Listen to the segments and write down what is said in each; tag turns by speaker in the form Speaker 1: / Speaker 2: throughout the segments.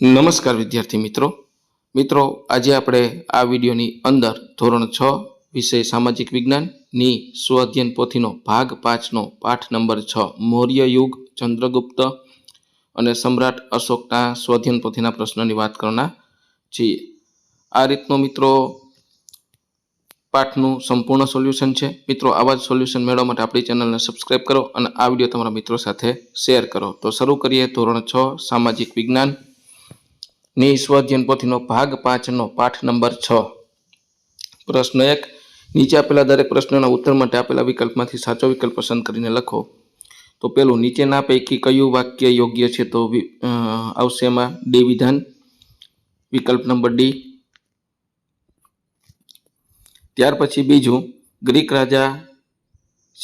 Speaker 1: નમસ્કાર વિદ્યાર્થી મિત્રો. મિત્રો, આજે આપણે આ વિડીયોની અંદર ધોરણ છ, વિષય સામાજિક વિજ્ઞાનની સ્વ અધ્યયન પોથીનો ભાગ પાંચનો પાઠ નંબર છ, મૌર્ય યુગ, ચંદ્રગુપ્ત અને સમ્રાટ અશોકના સ્વ અધ્યયન પોથીના પ્રશ્નોની વાત કરવાના છીએ. આ રીતનો મિત્રો પાઠનું સંપૂર્ણ સોલ્યુશન છે. મિત્રો, આવા જ સોલ્યુશન મેળવવા માટે આપણી ચેનલને સબસ્ક્રાઇબ કરો અને આ વીડિયો તમારા મિત્રો સાથે શેર કરો. તો શરૂ કરીએ ધોરણ છ, સામાજિક વિજ્ઞાન ની સ્વાધ્યન પોથીનો ભાગ પાંચનો પાઠ નંબર છ. પ્રશ્ન એક, નીચે આપેલા દરેક પ્રશ્નના ઉત્તર માટે આપેલા વિકલ્પમાંથી સાચો વિકલ્પ પસંદ કરીને લખો. તો પેલું, નીચેના પૈકી કયું વાક્ય યોગ્ય છે તો આવશે એમાં ડી વિધાન. વિકલ્પ નંબર ડી. ત્યાર પછી બીજું, ગ્રીક રાજા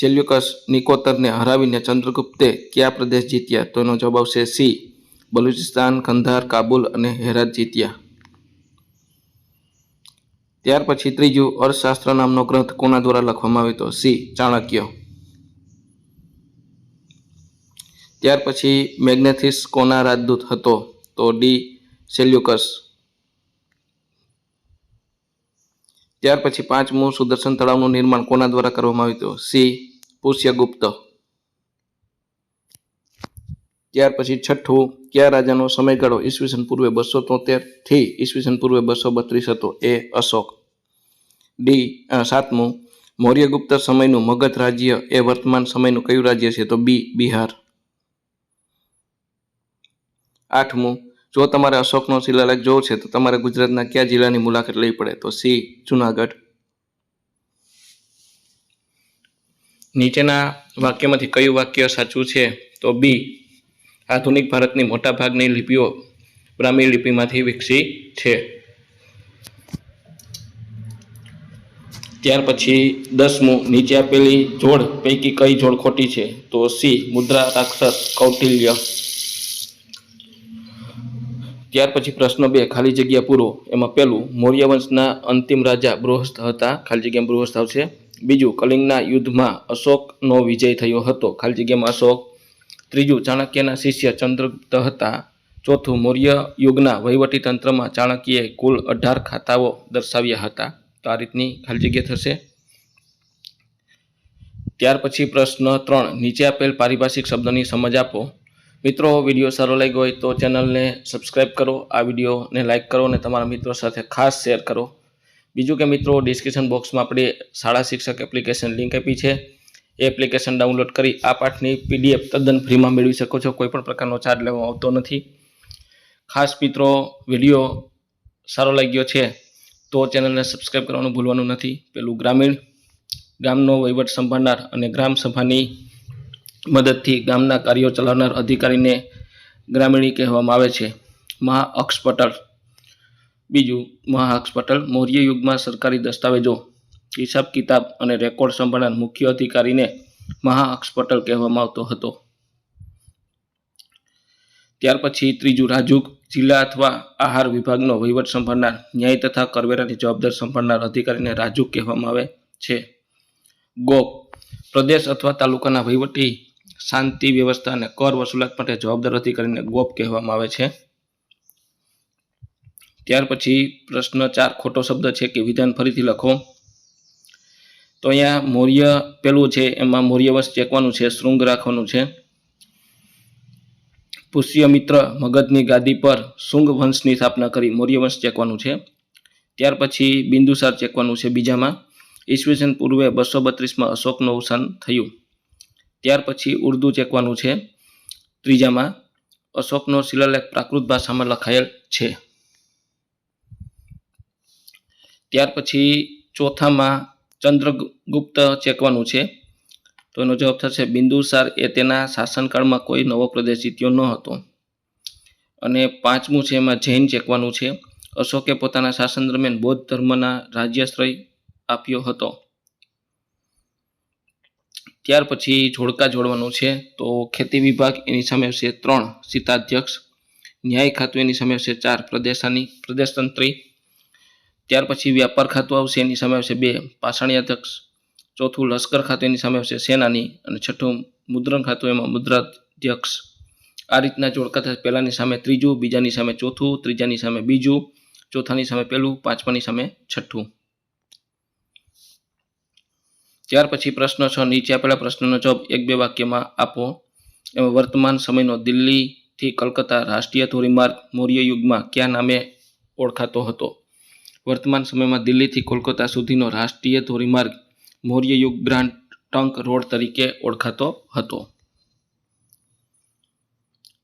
Speaker 1: સેલ્યુકસ નિકોતરને હરાવીને ચંદ્રગુપ્તે કયા પ્રદેશ જીત્યા? તો એનો જવાબ આવશે સી. બલુચિસ્તાન, કંધાર, કાબુલ અને હેરાત જીત્યા. ત્યાર પછી ત્રીજું અર્થશાસ્ત્ર નામનો ગ્રંથ કોના દ્વારા લખવામાં આવ્યો હતો? સી, ચાણક્ય. ત્યાર પછી મેગ્નેથિસ કોના રાજદૂત હતો? તો ડી, સેલ્યુકસ. ત્યાર પછી પાંચમું સુદર્શન તળાવનું નિર્માણ કોના દ્વારા કરવામાં આવ્યું હતું? સી, પુષ્યગુપ્ત. ત્યાર પછી છઠ્ઠું, કયા રાજાનો સમયગાળો ઈસવીસન પૂર્વે બસો તોતેરથી ઈસવીસન પૂર્વે બસો બત્રીસ હતો એ અશોક. ડી સાતમું, મૌર્યગુપ્ત સમયનું મગધ રાજ્ય એ વર્તમાન સમયનું કયું રાજ્ય છે? તો બી, બિહાર. આઠમું, જો તમારે અશોકનો શિલાલેખ જોવો છે, તો તમારે ગુજરાતના કયા જિલ્લાની મુલાકાત લેવી પડે? તો સી, જુનાગઢ. નીચેના વાક્યમાંથી કયું વાક્ય સાચું છે? તો બી આધુનિક ભારતની મોટાભાગની લિપિઓ બ્રાહ્મી લિપિમાંથી વિકસી છે. ત્યાર પછી દસમું, નીચે આપેલી જોડ પૈકી કઈ જોડ ખોટી છે? તો સી, મુદ્રા, રાક્ષસ, કૌટિલ્ય. ત્યાર પછી પ્રશ્ન બે, ખાલી જગ્યા પૂરો. એમાં પહેલું મૌર્ય વંશના અંતિમ રાજા બૃહસ્થ હતા. ખાલી જગ્યામાં બૃહસ્થ આવશે. બીજું, કલિંગના યુદ્ધમાં અશોકનો વિજય થયો હતો. ખાલી જગ્યામાં અશોક ત્રીજું ચાણક્યના શિષ્ય ચંદ્રગુપ્ત હતા. ચોથું મૌર્ય યુગના વહીવટી તંત્રમાં ચાણક્યએ કુલ અઢાર ખાતાઓ દર્શાવ્યા હતા. તો આ રીતની ખાલી જગ્યા થશે. ત્યાર પછી પ્રશ્ન ત્રણ, નીચે આપેલ પારિભાષિક શબ્દની સમજ આપો. મિત્રો, વીડિયો સારો લાગ્યો હોય તો ચેનલને સબસ્ક્રાઇબ કરો, આ વિડીયોને લાઇક કરો અને તમારા મિત્રો સાથે ખાસ શેર કરો. બીજું કે મિત્રો, ડિસ્ક્રિપ્શન બોક્સમાં આપણે શાળા શિક્ષક એપ્લિકેશન લિંક આપી છે. એપ્લિકેશન ડાઉનલોડ કરી આ પાઠની પીડીએફ તદ્દન ફ્રીમાં મેળવી શકો છો. કોઈ પણ પ્રકારનો ચાર્જ લેવામાં આવતો નથી. ખાસ મિત્રો, વીડિયો સારો લાગ્યો છે તો ચેનલને સબસ્ક્રાઈબ કરવાનું ભૂલવાનું નથી. પેલું ગ્રામીણ, ગામનો વહીવટ સંભાળનાર અને ગ્રામ સભાની મદદથી ગામના કાર્યો ચલાવનાર અધિકારીને ગ્રામીણી કહેવામાં આવે છે. મહા અક્ષપટલ બીજું મહા અક્ષપટલ મૌર્ય યુગમાં સરકારી દસ્તાવેજો હિસાબ કિતાબ અને રેકોર્ડ સંભાળનાર મુખ્ય અધિકારીને મહાઅક્ષ પટેલ કહેવામાં આવતો હતો. ત્યાર પછી ત્રીજું રાજુક જિલ્લા અથવા આહાર વિભાગનો વહીવટ સંભાળનાર, ન્યાય તથા કરવેરાની જવાબદાર સંભાળનાર અધિકારીને રાજુક કહેવામાં આવે છે. ગોપ પ્રદેશ અથવા તાલુકાના વહીવટી, શાંતિ વ્યવસ્થા અને કર વસૂલાત માટે જવાબદાર અધિકારીને ગોપ કહેવામાં આવે છે. ત્યાર પછી પ્રશ્ન ચાર ખોટો શબ્દ છે કે વિધાન ફરીથી લખો? તો અહીંયા મૌર્ય પેલું છે, એમાં મૌર્ય વંશ ચેકવાનું છે, શૃંગ રાખવાનું છે. પુષ્યમિત્ર મગધની ગાદી પર શુંગ વંશની સ્થાપના કરી મૌર્ય વંશ ચેકવાનું છે. ત્યાર પછી બિંદુસાર ચેકવાનું છે બીજામાં. ઈસવીસન પૂર્વે બસો બત્રીસમાં અશોકનું અવસાન થયું. ત્યાર પછી ઉર્દુ ચેકવાનું છે, ત્રીજામાં. અશોકનો શિલાલેખ પ્રાકૃત ભાષામાં લખાયેલ છે. ત્યાર પછી ચોથામાં ચંદ્રગુપ્ત ચેકવાનું છે. તો એનો જવાબ થશે, બિંદુસાર એ તેના શાસનકાળમાં કોઈ નવો પ્રદેશ જીત્યો ન હતો. અને પાંચમું છે એમાં જૈન ચેકવાનું છે. અશોકે પોતાના શાસન દરમિયાન બૌદ્ધ ધર્મના રાજ્યાશ્રય આપ્યો હતો. ત્યાર પછી જોડકા જોડવાનું છે. તો ખેતી વિભાગ એની સામે આવશે ત્રણ સીતાધ્યક્ષ ન્યાય ખાતું એની સામે આવશે ચાર, પ્રદેશાની, પ્રદેશતંત્રી ત્યાર પછી વ્યાપાર ખાતું આવશે, એની સામે આવશે બે પાષાણી અધ્યક્ષ ચોથું લશ્કર ખાતું, એની સામે આવશે સેનાની, અને છઠ્ઠું મુદ્રણ ખાતું, એમાં મુદ્રાધ્યક્ષ. આ રીતના જોડકા થશે પહેલાની સામે ત્રીજું, બીજાની સામે ચોથું, ત્રીજાની સામે બીજું, ચોથાની સામે પહેલું, પાંચમાની સામે છઠ્ઠું. ત્યાર પછી પ્રશ્ન છ, નીચે આપેલા પ્રશ્નનો જવાબ એક બે વાક્યમાં આપો. એમાં વર્તમાન સમયનો દિલ્હીથી કલકત્તા રાષ્ટ્રીય ધોરીમાર્ગ મૌર્ય યુગમાં કયા નામે ઓળખાતો હતો? વર્તમાન સમયમાં દિલ્હીથી કોલકાતા સુધીનો રાષ્ટ્રીય ધોરીમાર્ગ મૌર્ય યુગ ગ્રાન્ડ ટંક રોડ તરીકે ઓળખાતો હતો.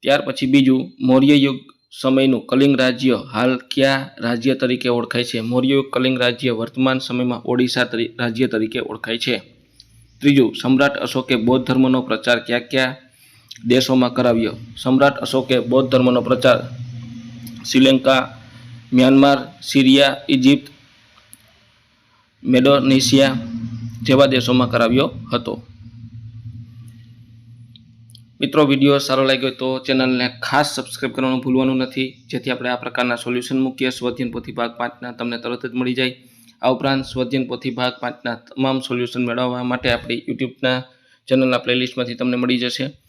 Speaker 1: ત્યાર પછી બીજું મૌર્ય યુગ સમયનું કલિંગ રાજ્ય હાલ કયા રાજ્ય તરીકે ઓળખાય છે? મૌર્ય યુગ કલિંગ રાજ્ય વર્તમાન સમયમાં ઓડિશા રાજ્ય તરીકે ઓળખાય છે. ત્રીજું, સમ્રાટ અશોકે બૌદ્ધ ધર્મનો પ્રચાર કયા કયા દેશોમાં કરાવ્યો? સમ્રાટ અશોકે બૌદ્ધ ધર્મનો પ્રચાર Sri Lanka Myanmar, Syria Egypt Indonesia જેવા દેશોમાં કરાવ્યો હતો. મિત્રો, વીડિયો સારો લાગ્યો તો ચેનલને ખાસ સબસ્ક્રાઈબ કરવાનું ભૂલવાનું નથી. જેથી આપણે આ પ્રકારના સોલ્યુશન મૂકીએ. સ્વધ્યન પોથી ભાગ પાંચના તમને તરત જ મળી જાય. આ ઉપરાંત સ્વધ્યન પોથી ભાગ પાંચના તમામ સોલ્યુશન મેળવવા માટે આપણી યુટ્યુબના ચેનલના પ્લેલિસ્ટમાંથી તમને મળી જશે.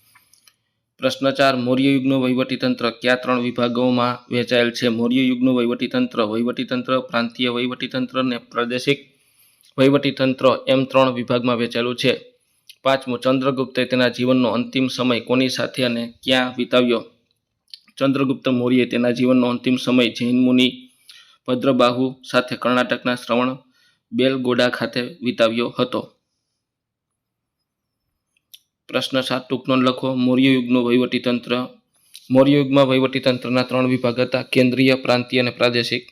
Speaker 1: પ્રશ્ન ચાર મૌર્ય યુગનું વહીવટીતંત્ર કયા ત્રણ વિભાગોમાં વહેંચાયેલ છે? મૌર્ય યુગનું વહીવટીતંત્ર વહીવટીતંત્ર, પ્રાંતીય વહીવટીતંત્ર અને પ્રાદેશિક વહીવટીતંત્ર એમ ત્રણ વિભાગમાં વહેંચાયેલું છે. પાંચમું, ચંદ્રગુપ્તે તેના જીવનનો અંતિમ સમય કોની સાથે અને ક્યાં વિતાવ્યો? ચંદ્રગુપ્ત મૌર્યે તેના જીવનનો અંતિમ સમય જૈન મુનિ ભદ્રબાહુ સાથે કર્ણાટકના શ્રવણ બેલગોડા ખાતે વિતાવ્યો હતો. પ્રશ્ન સાત, ટૂંકનો લખો. મૌર્ય યુગનું વહીવટીતંત્ર. મૌર્ય યુગમાં વહીવટીતંત્રના ત્રણ વિભાગ હતા. કેન્દ્રીય, પ્રાંતીય અને પ્રાદેશિક.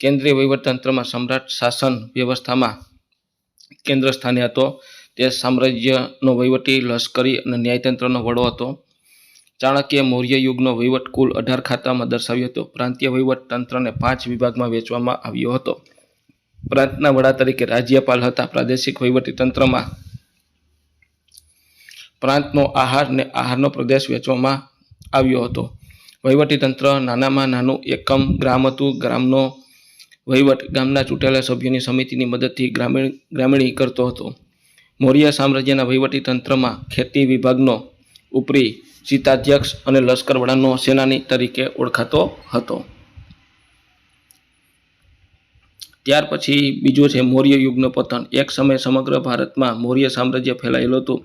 Speaker 1: કેન્દ્રીય વહીવટતંત્રમાં સમ્રાટ શાસન વ્યવસ્થામાં કેન્દ્ર સ્થાને હતો. તે સામ્રાજ્યનો વહીવટી, લશ્કરી અને ન્યાયતંત્રનો વડો હતો. ચાણક્ય મૌર્ય યુગનો વહીવટ કુલ અઢાર ખાતામાં દર્શાવ્યો હતો. પ્રાંતીય વહીવટ તંત્રને પાંચ વિભાગમાં વહેંચવામાં આવ્યો હતો. પ્રાંતના વડા તરીકે રાજ્યપાલ હતા. પ્રાદેશિક વહીવટી તંત્રમાં પ્રાંતનો આહાર ને આહારનો પ્રદેશ વેચવામાં આવ્યો હતો. વહીવટી તંત્ર નાનામાં નાનું એકમ ગ્રામ હતું. ગ્રામનો વહીવટ ગામના ચૂંટાયેલા સભ્યોની સમિતિની મદદથી ગ્રામીણ, ગ્રામીણી કરતો હતો. મૌર્ય સામ્રાજ્યના વહીવટી તંત્રમાં ખેતી વિભાગનો ઉપરી સીતાધ્યક્ષ અને લશ્કર વડાનો સેનાની તરીકે ઓળખાતો હતો. ત્યાર પછી બીજો છે મૌર્ય યુગનો પતન. એક સમયે સમગ્ર ભારતમાં મૌર્ય સામ્રાજ્ય ફેલાયેલું હતું.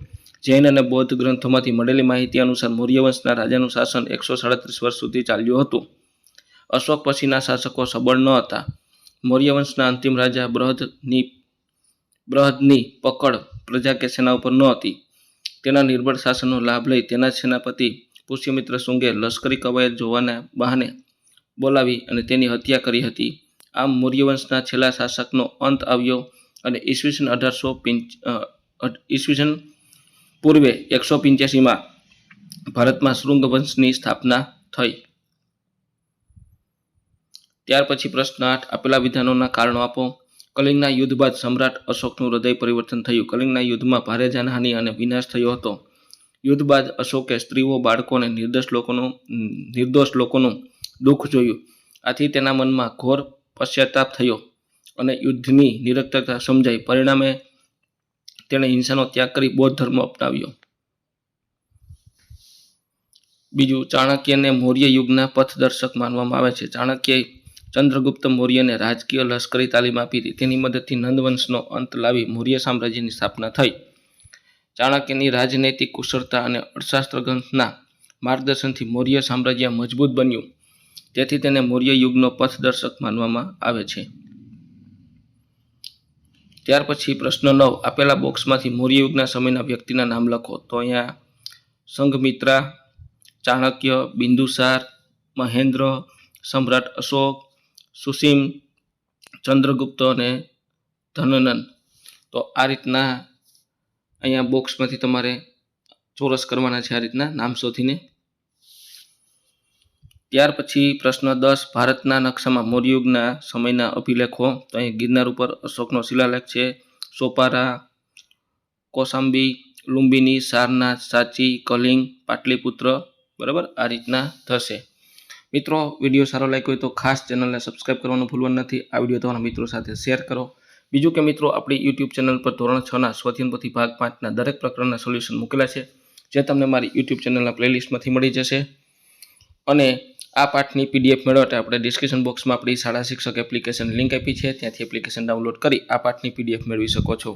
Speaker 1: જૈન અને બૌદ્ધ ગ્રંથોમાંથી મળેલી માહિતી અનુસાર મૌર્યવંશના રાજાનું શાસન એકસો સાડત્રીસ વર્ષ સુધી ચાલ્યું હતું. અશોક પછીના શાસકો સબળ ન હતા. મૌર્યવંશના અંતિમ રાજા બૃહદની બૃહદની પકડ પ્રજા કે સેના ઉપર ન હતી. તેના નિર્બળ શાસનનો લાભ લઈ તેના સેનાપતિ પુષ્યમિત્ર શુંગે લશ્કરી કવાયત જોવાના બહાને બોલાવી અને તેની હત્યા કરી હતી. આમ મૌર્યવંશના છેલ્લા શાસકનો અંત આવ્યો અને ઈસવીસન અઢારસો પિંચ ઈસવીસન પૂર્વે એકસો પંચ્યાસીમાં ભારતમાં શૃંગવંશની સ્થાપના થઈ. ત્યાર પછી પ્રશ્ન આઠ, આપેલા વિધાનોના કારણો આપો. કલિંગના યુદ્ધ બાદ સમ્રાટ અશોકનું હૃદય પરિવર્તન થયું. કલિંગના યુદ્ધમાં ભારે જાનહાનિ અને વિનાશ થયો હતો. યુદ્ધ બાદ અશોકે સ્ત્રીઓ, બાળકો અને નિર્દોષ લોકોનું નિર્દોષ લોકોનું દુઃખ જોયું. આથી તેના મનમાં ઘોર પશ્ચાતાપ થયો અને યુદ્ધની નિરર્થકતા સમજાઈ. પરિણામે તેણે હિંસાનો ત્યાગ કરી બૌદ્ધ ધર્મ અપનાવ્યો. બીજું, ચાણક્યને મૌર્ય યુગના પથદર્શક માનવામાં આવે છે. ચાણક્યએ ચંદ્રગુપ્ત મૌર્યને રાજકીય લશ્કરી તાલીમ આપી હતી. તેની મદદથી નંદવંશનો અંત લાવી મૌર્ય સામ્રાજ્યની સ્થાપના થઈ. ચાણક્યની રાજનૈતિક કુશળતા અને અર્થશાસ્ત્ર ગ્રંથના માર્ગદર્શનથી મૌર્ય સામ્રાજ્ય મજબૂત બન્યું. તેથી તેને મૌર્ય યુગનો પથદર્શક માનવામાં આવે છે. ત્યાર પછી પ્રશ્ન નવ, આપેલા બોક્સમાંથી મૌર્ય યુગના સમયના વ્યક્તિના નામ લખો. તો અહીંયા સંઘમિત્રા, ચાણક્ય, બિંદુસાર, મહેન્દ્ર, સમ્રાટ અશોક સુસીમ ચંદ્રગુપ્ત અને ધનનન તો આ રીતના અહીંયા બોક્સમાંથી તમારે ચોરસ કરવાના છે આ રીતના નામ શોધીને. ત્યાર પછી પ્રશ્ન દસ, ભારતના નકશામાં મૌર્યુગના સમયના અભિલેખો. તો અહીં ગિરનાર ઉપર અશોકનો શિલાલેખ છે. સોપારા, કોસાંબી, લુંબિની સારનાથ સાચી, કલિંગ, પાટલીપુત્ર. બરાબર? આ રીતના થશે. મિત્રો, વીડિયો સારો લાગ્યો હોય તો ખાસ ચેનલને સબસ્ક્રાઈબ કરવાનું ભૂલવાનું નથી. આ વીડિયો તમારા મિત્રો સાથે શેર કરો. બીજું કે મિત્રો, આપણી યુટ્યુબ ચેનલ પર ધોરણ છના સ્વધ્યનપતિ ભાગ પાંચના દરેક પ્રકરણના સોલ્યુશન મૂકેલા છે. જે તમને મારી યુટ્યુબ ચેનલના પ્લેલિસ્ટમાંથી મળી જશે. અને આ પાઠની પીડીએફ મેળવવા માટે આપણે ડિસ્ક્રિપ્શન બોક્સમાં આપણી શાળા શિક્ષક એપ્લિકેશન લિંક આપી છે. ત્યાંથી એપ્લિકેશન ડાઉનલોડ કરી આ પાઠની પીડીએફ મેળવી શકો છો.